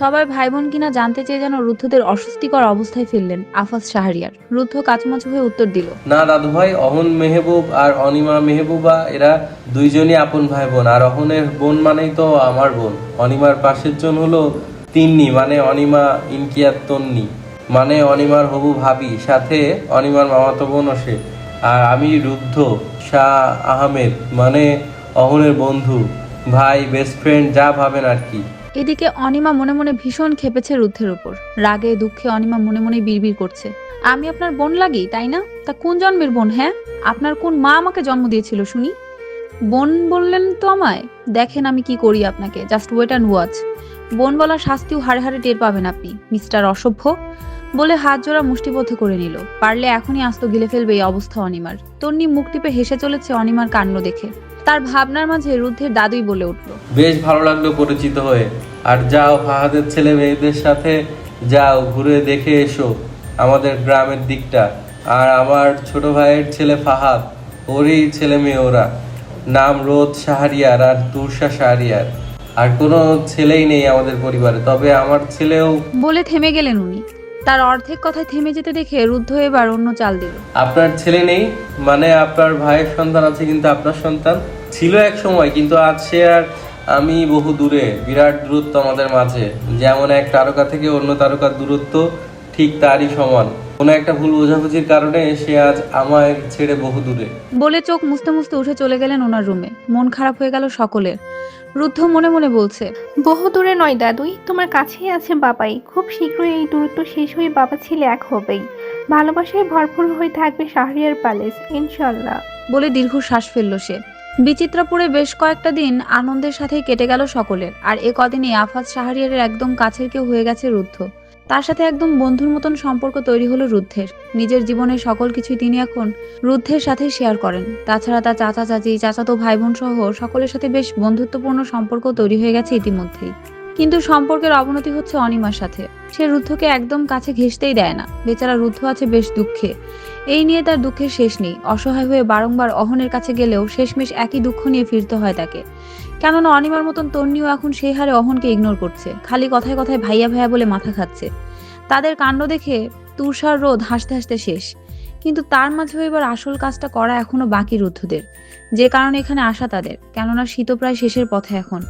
সবাই ভাই বোন কিনা জানতে চেয়ে যেন রুদ্ধদের অস্বস্তিকর অবস্থায় ফেললেন আফাজ শাহরিয়ার। রুদ্ধ কাচুমাচু হয়ে উত্তর দিল, না দাদু ভাই, অহন মেহবুব আর অনিমা মেহবুবা, এরা দুইজনই আপন ভাই বোন আর অহনের বোন মানেই তো আমার বোন। অনিমার পাশের জন হলো তিন্নি মানে অনিমা ইনকিয়াত তন্নি মানে অনিমার হবু ভাবি, সাথে অনিমার মামাতো বোন সে। আর আমি রুদ্ধ, শাহ আহমেদ মানে অহনের বন্ধু, ভাই বেস্ট ফ্রেন্ড যা ভাবেন আর কি। এদিকে অনিমা মনে মনে ভীষণ খেপেছে রুদ্ধের উপর। রাগে, দুঃখে অনিমা মনে মনে বিড়বিড় করছে। আমি আপনার বোন লাগি, তাই না? তা কোন জন্মের বোন হ্যাঁ? আপনার কোন মা আমাকে জন্ম দিয়েছিল, শুনি? বোন বললেন তো আমায়, দেখেন আমি কি করি আপনাকে জাস্ট ওয়েট অ্যান্ড ওয়াচ বোন বলার শাস্তিও হাড়ে হাড়ে টের পাবেন আপনি, মিস্টার অসভ্য। বলে হাত জোড়া মুষ্টিবদ্ধ করে নিল। পারলে এখনই আস্ত গিলে ফেলবে এই অবস্থা অনিমার। তন্নি মুখ টিপে হেসে চলেছে অনিমার কাণ্ড দেখে। তার ভাবনার মাঝে রুদ্ধের দাদুই বলে উঠল বেশ ভালো লাগল পরিচিত হয়ে। আর যাও ফাহাদের ছেলে মেয়েদের সাথে যাও ঘুরে দেখে এসো আমাদের গ্রামের দিকটা। আর আমার ছোট ভাইয়ের ছেলে ফাহাদ ওরই ছেলে মেয়ে ওরা। নাম রোদ শাহরিয়ার আর তুরশা শাহরিয়ার। আর কোনো ছেলেই নেই আমাদের পরিবারে তবে আমার ছেলেও বলে থেমে গেলেন উনি। তার অর্ধেক কথায় থেমে যেতে দেখে রুদ্ধ এবার অন্য চাল দিল। আপনার ছেলে নেই মানে আপনার ভাইয়ের সন্তান আছে কিন্তু আপনার সন্তান ছিল এক সময় কিন্তু আজ সে আর আমি বহু দূরে বিরাট দূরত্ব আমাদের মাঝে। যেমন এক তারকা থেকে অন্য তারকার দূরত্ব ঠিক তারই সমান। কোনো একটা ভুল বোঝাবুঝির কারণে সে আজ আমায় ছেড়ে বহু দূরে। বলে চোখ মুছতে মুছতে উঠে চলে গেলেন ওনার রুমে। মন খারাপ হয়ে গেল সকলের। রুদ্ধ মনে মনে বলছে বহু দূরে নয় দাদুই তোমার কাছেই আছে বাবাই। খুব শীঘ্রই এই দূরত্ব শেষ হয়ে বাবা ছেলে এক হবেই। ভালোবাসায় ভরপুর হয়ে থাকবে শাহরিয়ার প্যালেস ইনশাল্লাহ বলে দীর্ঘ শ্বাস ফেলল সে। বিচিত্রাপুরে বেশ কয়েকটা দিন আনন্দের সাথে কেটে গেল সকলের। আর এ কদিনই আফাজ শাহরিয়ারের একদম কাছের কেউ হয়ে গেছে রুদ্ধ। তার সাথে একদম বন্ধুর মতন সম্পর্ক তৈরি হলো রুদ্ধের। নিজের জীবনের সকল কিছুই তিনি এখন রুদ্ধের সাথে শেয়ার করেন। তাছাড়া তার চাচা, চাচি, চাচাতো ভাই বোন সহ সকলের সাথে বেশ বন্ধুত্বপূর্ণ সম্পর্ক তৈরি হয়ে গেছে ইতিমধ্যেই। কিন্তু সম্পর্কের অবনতি হচ্ছে অনিমার সাথে। সে রুদ্ধকে একদম কাছে ঘেঁষতেই দেয় না। বেচারা রুদ্ধ আছে বেশ দুঃখে। এই নিয়ে তার দুঃখের শেষ নেই। অসহায় হয়ে বারংবার অহনের কাছে গেলেও শেষমেশ একই দুঃখ নিয়ে ফিরতে হয় তাকে। কেননা অনিমার মতন তন্নিও এখন সেই হারে অহনকে ইগনোর করছে। খালি কথায় কথায় ভাইয়া ভাইয়া বলে মাথা খাচ্ছে। তাদের কাণ্ড দেখে তুষার রোদ হাসতে হাসতে শেষ। কিন্তু তার মাঝেও এবার আসল কাজটা করা এখনও বাকি রুদ্ধদের। যে কারণে এখানে আসা তাদের। কেননা শীত প্রায় শেষের পথে এখন।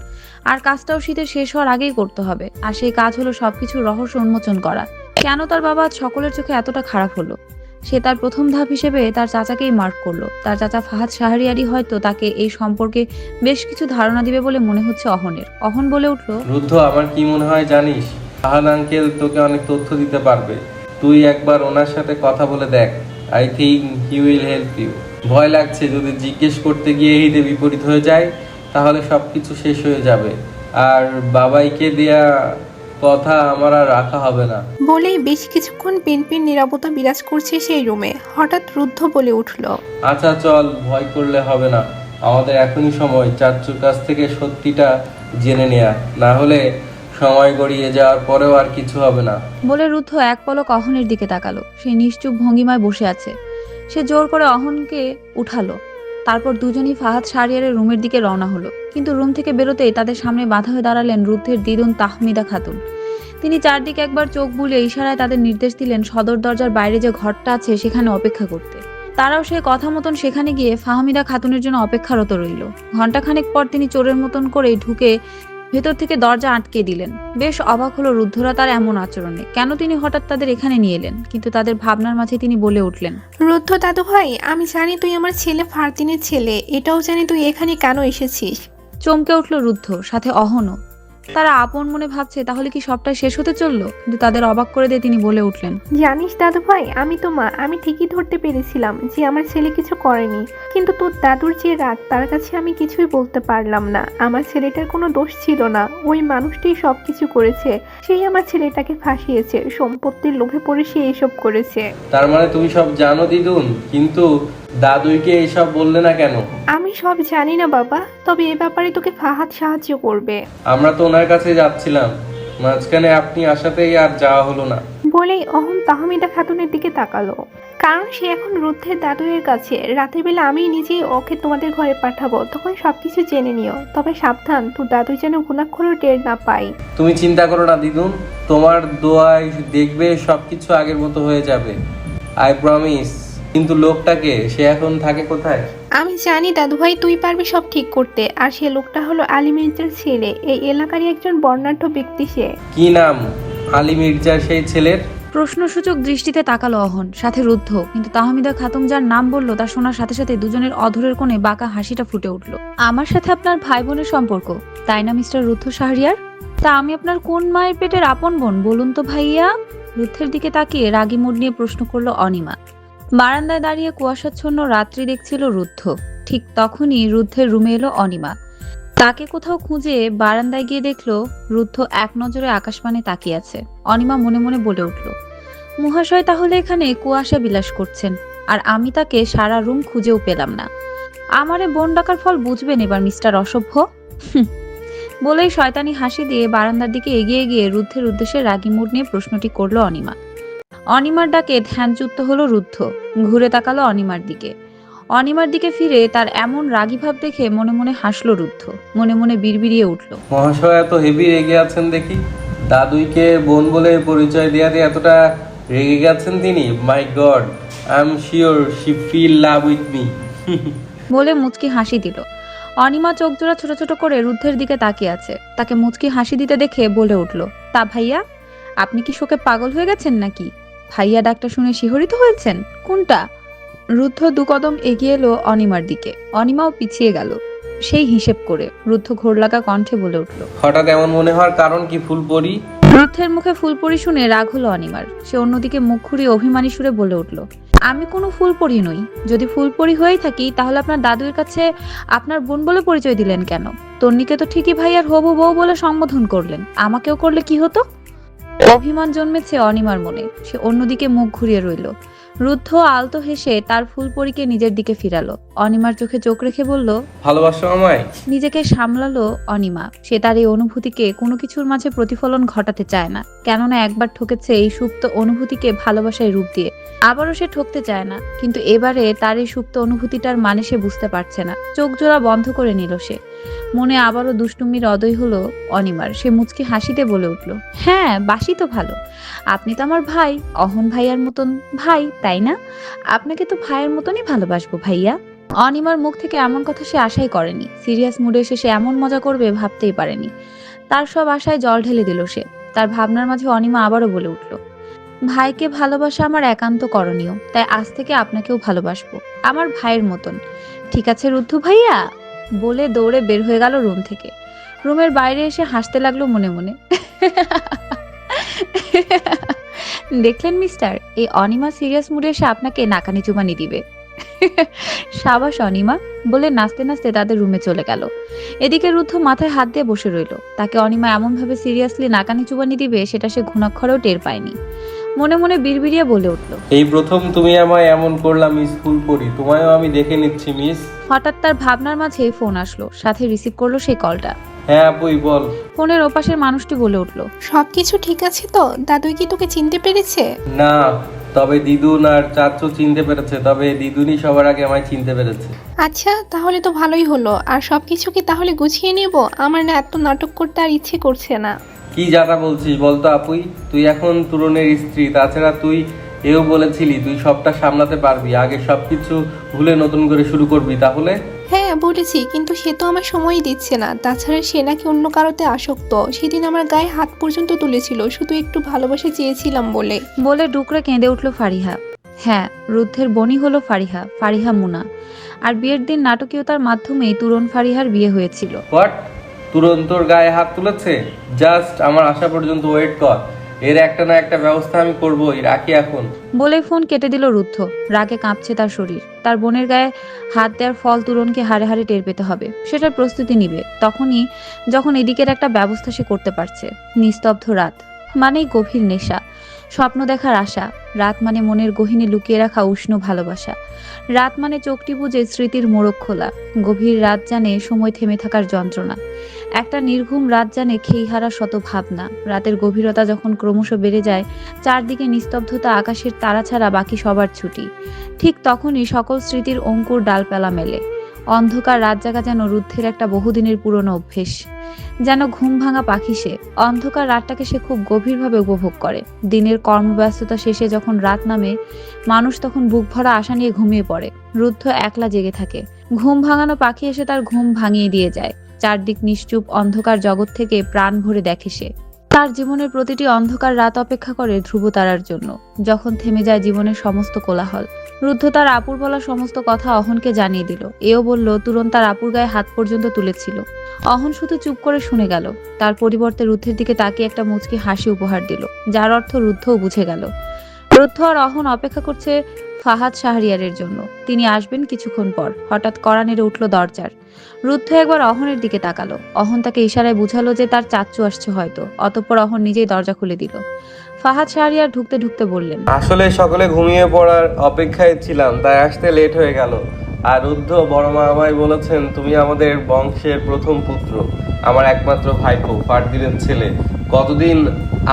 আর কাজটাও শীতের শেষ হওয়ার আগেই করতে হবে। আর সেই কাজ হলো সবকিছুর রহস্য উন্মোচন করা। কেন তার বাবা সকলের চোখে এতটা খারাপ হলো? সে তার প্রথম ধাপ হিসেবে তার চাচাকেই মার্ক করল। তার চাচা ফাহাদ শাহরিয়ারি হয়তো তাকে এই সম্পর্কে বেশ কিছু ধারণা দিবে বলে মনে হচ্ছে অহনের। অহন বলে উঠল, রুদ্ধ, আমার কি মনে হয় জানিস? ফাহাদ আঙ্কেল তোকে অনেক তথ্য দিতে পারবে। তুই একবার ওনার সাথে কথা বলে দেখ। I think he will help you ভয় লাগছে যদি জিজ্ঞেস করতে গিয়ে হিতে বিপরীত হয়ে যায়, তাহলে সব কিছু শেষ হয়ে যাবে। আর বাবাইকে দেয়া কথা আমার আর রাখা হবে না। বলেই বেশ কিছুক্ষণ পিনপিন নিরাপত্তা বিরাজ করছে সেই রুমে। হঠাৎ রুদ্ধ বলে উঠল আচ্ছা চল ভয় করলে হবে না। আমাদের এখনই সময়। চাচ্চুর কাছ থেকে সত্যিটা জেনে নেয়া। না হলে সময় গড়িয়ে যাওয়ার পরেও আর কিছু হবে না। বলে রুদ্ধ এক পলক অহনের দিকে তাকালো। সে নিশ্চুপ ভঙ্গিমায় বসে আছে। সে জোর করে অহনকে উঠালো। তারপর দুজনই ফাহাদ শাহরিয়ারের রুমের দিকে রওনা হলো। কিন্তু রুম থেকে বেরোতেই তাদের সামনে বাধা হয়ে দাঁড়ালেন রুদ্ধের দিদুন তাহমিদা খাতুন। তিনি চারদিকে একবার চোখ বুলে ইশারায় তাদের নির্দেশ দিলেন সদর দরজার বাইরে যে ঘরটা আছে সেখানে অপেক্ষা করতে। তারাও সে কথা মতন সেখানে গিয়ে ফাহমিদা খাতুনের জন্য অপেক্ষারত রইল। ঘন্টাখানেক পর তিনি চোরের মতন করে ঢুকে ভেতর থেকে দরজা আটকে দিলেন। বেশ অবাক হলো রুদ্ধরা তার এমন আচরণে। কেন তিনি হঠাৎ তাদের এখানে নিয়ে এলেন? কিন্তু তাদের ভাবনার মাঝে তিনি বলে উঠলেন রুদ্ধ দাদু ভাই আমি জানি তুই আমার ছেলে ফারদিনের ছেলে। এটাও জানি তুই এখানে কেন এসেছিস? চমকে উঠল রুদ্ধ সাথে অহনও। তারা আপন মনে ভাবছে তাহলে কি সবটা শেষ হতে চলল? কিন্তু তাদের অবাক করে দিয়ে তিনি বলে উঠলেন জানিস দাদু ভাই আমি তো মা আমি ঠিকই ধরতে পেরেছিলাম যে আমার ছেলে কিছু করেনি। কিন্তু তোর দাদুর যে রাগ তার কাছে আমি কিছুই বলতে পারলাম না। আমার ছেলেটার কোনো দোষ ছিল না। ওই মানুষটাই সব কিছু করেছে। সেই আমার ছেলেটাকে ফাঁসিয়েছে। সম্পত্তির লোভে পড়ে সে এসব করেছে। তার মানে তুমি সব জানো দিদুন? কিন্তু দাদুইকে এইসব বললে না কেন? আমি সব জানি না বাবা তবে এ ব্যাপারে তোকে ফাহাদ সাহায্য করবে। আমরা তো ওনার কাছে যাচ্ছিলাম মাঝখানে আপনি আসাতেই আর যাওয়া হলো না। বলেই অহম তাহমিদা খাতুনের দিকে তাকালো। কারণ সে এখন রুদ্ধের দাদুয়ের কাছে। রাতের বেলা আমি নিজেই ওকে তোমাদের ঘরে পাঠাবো তখন সবকিছু জেনে নিও। তবে সাবধান তোর দাদু যেন গুণাক্ষরও টের না পাই তুমি চিন্তা করো না দিদুন। তোমার দোয়ায় দেখবে সবকিছু আগের মতো হয়ে যাবে। আই প্রমিস কিন্তু লোকটাকে সে এখন থাকে কোথায়? আমি জানি দাদুভাই তুই পারবি সব ঠিক করতে। আর সে লোকটা হলো আলী মির্জার ছেলে। এই এলাকারই একজন বর্ণাঢ্য ব্যক্তি সে। কি নাম? আলী মির্জার সেই ছেলের? প্রশ্নসূচক দৃষ্টিতে তাকালো অহন সাথে রুদ্ধ। কিন্তু তাহমিদা খাতুম যার নাম বলল তা শোনার সাথে সাথে দুজনের অধরের কোণে বাঁকা হাসিটা ফুটে উঠল। আমার সাথে আপনার ভাই বোনের সম্পর্ক। তাই না মিস্টার রুদ্ধ শাহরিয়ার? তা আমি আপনার কোন মায়ের পেটের আপন বোন বলুন তো ভাইয়া? রুদ্ধের দিকে তাকিয়ে রাগি মুড নিয়ে প্রশ্ন করল অনিমা। বারান্দায় দাঁড়িয়ে কুয়াশাচ্ছন্ন রাত্রি দেখছিল রুদ্ধ। ঠিক তখনই রুদ্ধের রুমে এলো অনিমা। তাকে কোথাও খুঁজে বারান্দায় গিয়ে দেখল রুদ্ধ এক নজরে আকাশপানে তাকিয়ে আছে। অনিমা মনে মনে বলে উঠল, মহাশয়, তাহলে এখানে কুয়াশা বিলাস করছেন, আর আমি তাকে সারা রুম খুঁজেও পেলাম না। আমারে বন ডাকার ফল বুঝবেন এবার, মিস্টার অসভ্য? বলেই শয়তানি হাসি দিয়ে বারান্দার দিকে এগিয়ে গিয়ে রুদ্ধের উদ্দেশ্যে রাগি মুড নিয়ে প্রশ্নটি করল অনিমা। অনিমার ডাকে ধ্যানচ্যুত হলো রুদ্ধ। ঘুরে তাকালো অনিমার দিকে। অনিমার দিকে ফিরে তার এমন রাগী ভাব দেখে মনে মনে হাসলো রুদ্ধ। মনে মনে বিড়বিড়িয়ে উঠল। মহাশয় এত হেভি রেগে আছেন দেখি। দাদুইকে বোন বলে পরিচয় দেওয়াতে এতটা রেগে গেছেন তিনি? My God I am sure she feel love with me বলে মুচকি হাসি দিল। অনিমা চোখ জোড়া ছোট ছোট করে রুদ্ধের দিকে তাকিয়ে আছে। তাকে মুচকি হাসি দিতে দেখে বলে উঠল তা ভাইয়া আপনি কি শোকে পাগল হয়ে গেছেন নাকি? ভাইয়া ডাকটা শুনে শিহরিত হয়েছেন? কোনটা? রুদ্ধ দু কদম এগিয়ে এলো অনিমার দিকে। অনিমাও পিছিয়ে গেল। সেই হিসেব করে রুদ্ধ ঘোর লাগা কণ্ঠে বলে উঠল হঠাৎ এমন মনে হওয়ার কারণ কি ফুল পরি? রুদ্ধের মুখে ফুলপরি শুনে রাগ হলো অনিমার। সে অন্যদিকে মুখ ঘুরিয়ে অভিমানী সুরে বলে উঠল আমি কোনো ফুলপরি নই। যদি ফুলপরি হয়েই থাকি তাহলে আপনার দাদুর কাছে আপনার বোন বলে পরিচয় দিলেন কেন? তন্নিকে তো ঠিকই ভাই আর হবু বউ বলে সম্বোধন করলেন। আমাকেও করলে কি হতো? অভিমান জন্মেছে অনিমার মনে। সে অন্যদিকে মুখ ঘুরিয়ে রইল। রুদ্ধ আলতো হেসে তার ফুলপরিকে নিজের দিকে ফিরালো। অনিমার চোখে চোখ রেখে বলল ভালোবাসো আমায়? নিজেকে সামলালো অনিমা। সে তার এই অনুভূতিকে কোনো কিছুর মাঝে প্রতিফলন ঘটাতে চায় না কেননা একবার ঠকেছে এই সুপ্ত অনুভূতিকে ভালোবাসায় রূপ দিয়ে। আবারও সে ঠকতে চায় না কিন্তু এবারে তার এই সুপ্ত অনুভূতিটার মানে সে বুঝতে পারছে না। চোখ জোড়া বন্ধ করে নিল সে। মনে আবারও দুষ্টুমির অদয় হলো অনিমার। সে মুচকি হাসিতে বলে উঠল হ্যাঁ বাসি তো ভালো। আপনি তো আমার ভাই, অহন ভাইয়ার মতন ভাই, তাই না? আপনাকে তো ভাইয়ের মতনই ভালোবাসবো ভাইয়া। অনিমার মুখ থেকে এমন কথা সে আশাই করেনি। সিরিয়াস মুডে এসে সে এমন মজা করবে ভাবতেই পারেনি। তার সব আশায় জল ঢেলে দিল সে। তার ভাবনার মাঝে অনিমা আবারও বলে উঠল, ভাইকে ভালোবাসা আমার একান্ত করণীয়। তাই আজ থেকে আপনাকেও ভালোবাসবো। আমার ভাইয়ের মতন। ঠিক আছে রুদ্ধ ভাইয়া? বলে দৌড়ে বের হয়ে গেল রুম থেকে। রুমের বাইরে এসে হাসতে লাগল মনে মনে। দেখলেন মিস্টার, এই অনিমা সিরিয়াস মুডে এসে আপনাকে নাকানি চুমানি দিবে। সাবাস অনিমা বলে নাচতে নাচতে তাদের রুমে চলে গেল। এদিকে রুদ্ধ মাথায় হাত দিয়ে বসে রইল। তাকে অনিমা এমনভাবে সিরিয়াসলি নাকানি চুবানি দিবে, সেটা সে ঘুণাক্ষরেও টের পায়নি। মনে মনে বিড়বিড়িয়ে বলে উঠল। এই প্রথম তুমি আমায় এমন করলাম মিস ফুল পরি তোমায়ও আমি দেখে নিচ্ছি মিস। হঠাৎ তার ভাবনার মাঝে ফোন আসলো। সাথে রিসিভ করল সেই কলটা। হ্যাঁ আপুই বল। ফোনের ওপাশের মানুষটি বলে উঠল সব কিছু ঠিক আছে তো? দাদুই কি তোকে চিনতে পেরেছে? না তবে দিদুন আর চাচু চিনতে পেরেছে তবে দিদুনই সবার আগে আমায় চিনতে পেরেছে। আচ্ছা তাহলে তো ভালোই হলো। আর সব কিছু কি তাহলে গুছিয়ে নেব? আমার না এত নাটক করতে আর ইচ্ছে করছে না। কি যাতা বলছিস বলতো আপুই? তুই এখন তুরনের স্ত্রী তাছাড়া তুই এও বলেছিলি তুই সবটা সামলাতে পারবি আগে সবকিছু ভুলে নতুন করে শুরু করবি তাহলে? হ্যাঁ বলেছি কিন্তু সে তো আমার সময়ই দিচ্ছে না। তাছাড়া সে নাকি অন্য কারোতে আসক্ত। সেদিন আমার গায়ে হাত পর্যন্ত তুলেছিল শুধু একটু ভালোবাসা চেয়েছিলাম বলে। বলে ডুকরে কেঁদে উঠল ফারিহা। হ্যাঁ রুদ্ধের বনি হলো ফারিহা ফারিহা মুনা। আর বিয়ের দিন নাটকীয়তার মাধ্যমেই তুরন ফারিহার বিয়ে হয়েছিল। হোয়াট তুরন্ত গায়ে হাত তুলেছে? জাস্ট আমার আসা পর্যন্ত ওয়েট কর। এর একটা না একটা ব্যবস্থা আমি করবোই রাখি এখন। বলে ফোন কেটে দিল রুদ্ধ। রাগে কাঁপছে তার শরীর। তার বোনের গায়ে হাত দেওয়ার ফল তুরনকে হারে হারে টের পেতে হবে। সেটার প্রস্তুতি নিবে। তখনই যখন এদিকের একটা ব্যবস্থা সে করতে পারছে। নিস্তব্ধ রাত। মানেই গভীর নেশা। স্বপ্ন দেখার আশা, রাত মানে মনের গহিনে লুকিয়ে রাখা উষ্ণ ভালোবাসা। রাত মানে চোখটি বুঝে স্মৃতির মোড়ক খোলা, গভীর রাত জানে সময় থেমে থাকার যন্ত্রণা। একটা নির্ঘুম রাত জানে খেইহারা শত ভাবনা, রাতের গভীরতা যখন ক্রমশ বেড়ে যায়, চারদিকে নিস্তব্ধতা আকাশের তারা ছাড়া বাকি সবার ছুটি। ঠিক তখনই সকল স্মৃতির অঙ্কুর ডালপালা মেলে। অন্ধকার রাত জাগা যেন রুদ্ধের একটা বহুদিনের পুরনো অভ্যেস। যেন ঘুম ভাঙা পাখি সে, অন্ধকার রাতটাকে সে খুব গভীরভাবে উপভোগ করে। দিনের কর্মব্যস্ততা শেষে যখন রাত নামে, মানুষ তখন বুক ভরা আশা নিয়ে ঘুমিয়ে পড়ে। রুদ্ধ একলা জেগে থাকে। ঘুম ভাঙানো পাখি এসে তার ঘুম ভাঙিয়ে দিয়ে যায়। চারদিক নিশ্চুপ অন্ধকার জগৎ থেকে প্রাণ ভরে দেখে সে। তার জীবনের প্রতিটি অন্ধকার রাত অপেক্ষা করে ধ্রুব তারার জন্য। যখন থেমে যায় জীবনের সমস্ত কোলাহল। রুদ্ধ তার আপুর বলা সমস্ত কথা অহনকে জানিয়ে দিল। এও বলল, তুরন্ত তার আপুর গায়ে হাত পর্যন্ত তুলেছিল অহন শুধু চুপ করে শুনে গেল। তার পরিবর্তে রুদ্ধের দিকে তাকিয়ে একটা মুচকি হাসি উপহার দিল, যার অর্থ রুদ্ধও বুঝে গেল। রুদ্ধ আর অহন অপেক্ষা করছে ফাহাদ শাহরিয়ারের জন্য। তিনি আসবেন কিছুক্ষণ পর। হঠাৎ কড়া নেড়ে উঠল দরজার। রুদ্ধ একবার অহনের দিকে তাকালো। অহন তাকে ইশারায় বুঝালো যে তার চাচ্চু আসছে হয়তো। অতঃপর অহন নিজেই দরজা খুলে দিল। ফাহাদ শাহরিয়ার ঢুকতে ঢুকতে বললেন, আসলে সকলে ঘুমিয়ে পড়ার অপেক্ষায় ছিলাম, তাই আসতে লেট হয়ে গেল। আর রুদ্ধ, বড় মা আমায় বলেছেন, তুমি আমাদের বংশের প্রথম পুত্র, আমার একমাত্র ভাইপো ফারদিনের ছেলে। কতদিন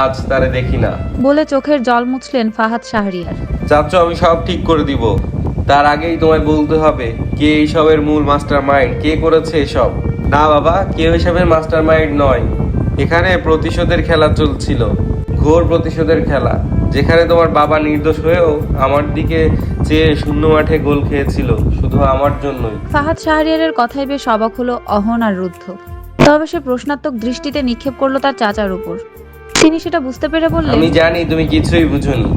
আজ তারে দেখি না। বলে চোখের জল মুছলেন ফাহাদ শাহরিয়ার। চাচ্ছ আমি সব ঠিক করে দিব। তার আগেই তোমায় বলতে হবে কে এইসবের মূল মাস্টার মাইন্ড কে করেছে এসব? না বাবা কেউ এসবের মাস্টার মাইন্ড নয়। এখানে প্রতিশোধের খেলা চলছিল ঘোর প্রতিশোধের খেলা। যেখানে তোমার বাবা নির্দোষ হয়েও আমার দিকে চেয়ে শূন্য মাঠে গোল খেয়েছিল শুধু আমার জন্যই। ফাহাদ শাহরিয়ারের কথায় বেশ অবাক হলো অহন আর রুদ্ধ। তবে সে প্রশ্নাত্মক দৃষ্টিতে নিক্ষেপ করল তার চাচার উপর। তিনি সেটা বুঝতে পেরে বললেন, আমি জানি তুমি কিছুই বুঝোনি।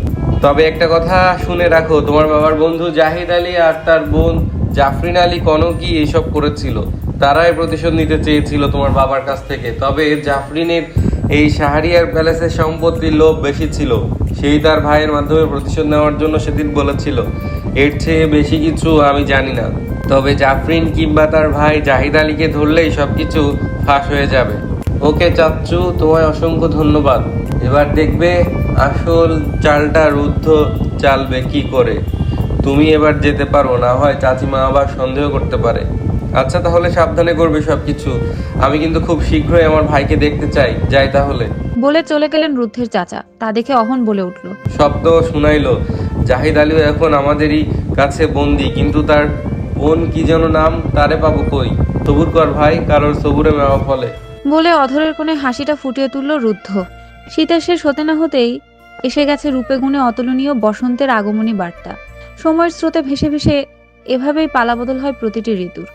তবে একটা কথা শুনে রাখো, তোমার বাবার বন্ধু জাহিদ আলী আর তার বোন জাফরিন আলী কনকি এইসব করেছিল। তারাই প্রতিশোধ নিতে চেয়েছিল তোমার বাবার কাছ থেকে। তবে জাফরিনের এই শাহরিয়ার প্যালেসের সম্পত্তির লোভ বেশি ছিল। সেই তার ভাইয়ের মাধ্যমে প্রতিশোধ নেওয়ার জন্য সেদিন বলেছিল, এর চেয়ে বেশি কিছু আমি জানি না। তবে জাফরিন কিংবা তার ভাই জাহিদ আলীকে ধরলেই সবকিছু ফাঁস হয়ে যাবে। ওকে চাচ্চু তোমায় অসংখ্য ধন্যবাদ। এবার দেখবে আসল চালটা রুদ্ধ চালবে কি করে। তুমি এবার যেতে পারো না হয় চাচিমা আবার সন্দেহ করতে পারে। আচ্ছা তাহলে সাবধানে করবে সবকিছু। আমি কিন্তু খুব শীঘ্রই আমার ভাইকে দেখতে চাই। যাই তাহলে। বলে চলে গেলেন রুদ্ধের চাচা। তা দেখে অহন বলে উঠল শব্দ শুনাইলো। জাহিদ আলীও এখন আমাদেরই কাছে বন্দি কিন্তু তার বোন কি যেন নাম, তারে পাবো কই? সবুর কর ভাই, কারোর সবুরে মেওয়া ফলে। বলে অধরের কোণে হাসিটা ফুটিয়ে তুলল রুদ্ধ। শীতের শেষ হতে না হতেই এসে গেছে রূপে গুণে অতুলনীয় বসন্তের আগমনী বার্তা। সময়ের স্রোতে ভেসে ভেসে এভাবেই পালাবদল হয় প্রতিটি ঋতুর।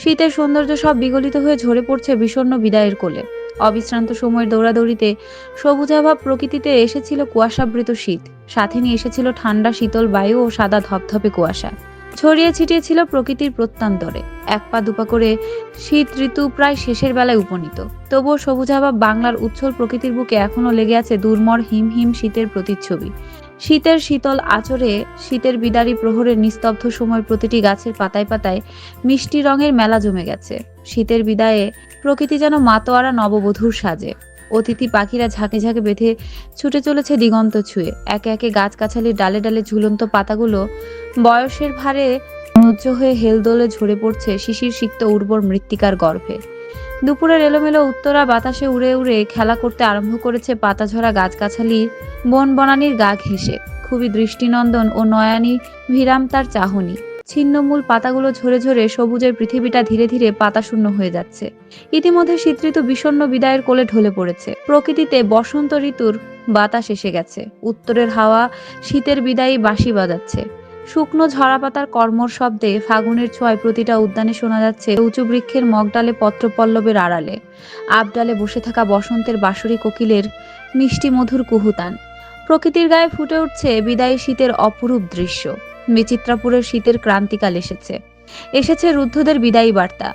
শীতের সৌন্দর্য সব বিগলিত হয়ে ঝরে পড়ছে বিষণ্ণ বিদায়ের কোলে। অবিশ্রান্ত সময়ের দৌড়াদৌড়িতে সবুজাভাব প্রকৃতিতে এসেছিল কুয়াশাবৃত শীত। সাথে নিয়ে এসেছিল ঠান্ডা শীতল বায়ু ও সাদা ধপধপে কুয়াশা। ছড়িয়ে ছিটিয়ে ছিল প্রকৃতির প্রত্যান্তরে। এক পা দুপা করে শীত ঋতু প্রায় শেষের বেলায় উপনীত। তবুও সবুজাভাব বাংলার উচ্ছল প্রকৃতির বুকে এখনও লেগে আছে দুর্মর হিম হিম শীতের প্রতিচ্ছবি। শীতের শীতল আচরে শীতের বিদারী প্রহরের নিস্তব্ধ সময় প্রতিটি গাছের পাতায় পাতায় মিষ্টি রঙের মেলা জমে গেছে। শীতের বিদায়ে প্রকৃতি যেন মাতোয়ারা নববধূর সাজে। অতিথি পাখিরা ঝাঁকে ঝাঁকে বেঁধে ছুটে চলেছে দিগন্ত ছুঁয়ে। একে একে গাছগাছালির ডালে ডালে ঝুলন্ত পাতাগুলো বয়সের ভারে নুজ্জ হয়ে হেলদোলে ঝরে পড়ছে শিশির সিক্ত উর্বর মৃত্তিকার গর্ভে। দুপুরের এলোমেলো উত্তরা বাতাসে উড়ে উড়ে খেলা করতে আরম্ভ করেছে পাতাঝরা গাছগাছালির বন বনানির গা ঘেঁষে। খুবই দৃষ্টিনন্দন ও নয়ানি ভিরাম তার চাহনি। ছিন্নমূল পাতাগুলো ঝরে ঝরে সবুজের পৃথিবীটা ধীরে ধীরে পাতাশূন্য হয়ে যাচ্ছে। ইতিমধ্যে শীত ঋতু বিষণ্ণ বিদায়ের কোলে ঢলে পড়েছে। প্রকৃতিতে বসন্ত ঋতুর বাতাস এসে গেছে। উত্তরের হাওয়া শীতের বিদায়ী বাঁশি বাজাচ্ছে। শুকনো ঝরা পাতার কর্মর শব্দে ফাগুনের ছোঁয়ায় প্রতিটা উদ্যানে শোনা যাচ্ছে উঁচু বৃক্ষের মগডালে পত্রপল্লবের আড়ালে। আবডালে বসে থাকা বসন্তের বাঁশরি কোকিলের মিষ্টি মধুর কুহুতান। প্রকৃতির গায়ে ফুটে উঠছে বিদায়ী শীতের অপরূপ দৃশ্য। বিচিত্রাপুরের শীতের ক্রান্তিকাল এসেছে। এসেছে রুদ্ধদের বিদায়ী বার্তা।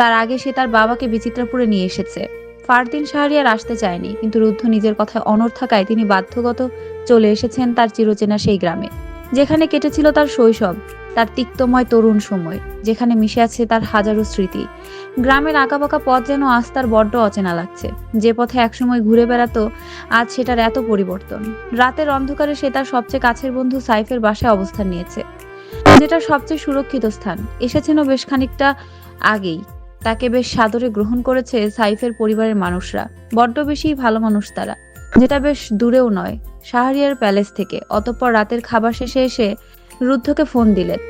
তার আগে সে তার বাবাকে বিচিত্রাপুরে নিয়ে এসেছে। ফারদিন শাহরিয়ার আসতে চায়নি, কিন্তু রুদ্ধ নিজের কথায় অনর থাকায় তিনি বাধ্যগত চলে এসেছেন তার চিরচেনা সেই গ্রামে, যেখানে কেটেছিল তার শৈশব। তার তিক্তময় তরুণ সময়, যেখানে মিশে আছে তার হাজারো স্মৃতি। গ্রামের আঁকাবাঁকা পথ যেন আজ তার বড্ড অচেনা লাগছে। যে পথে একসময় ঘুরে বেড়াতো, আজ সেটার এত পরিবর্তন। রাতের অন্ধকারে সে তার সবচেয়ে কাছের বন্ধু সাইফের বাসায় অবস্থান নিয়েছে। যেটা সবচেয়ে সুরক্ষিত স্থান। এসেছেন বেশ খানিকটা আগেই। তাকে বেশ সাদরে গ্রহণ করেছে সাইফের পরিবারের মানুষরা। বড্ড বেশি ভালো মানুষ তারা। যেটা বেশ দূরেও নয়, শাহরিয়ার প্যালেস থেকে। অতঃপর রাতের খাবার শেষে এসে রুদ্ধকে ফোন দিলেন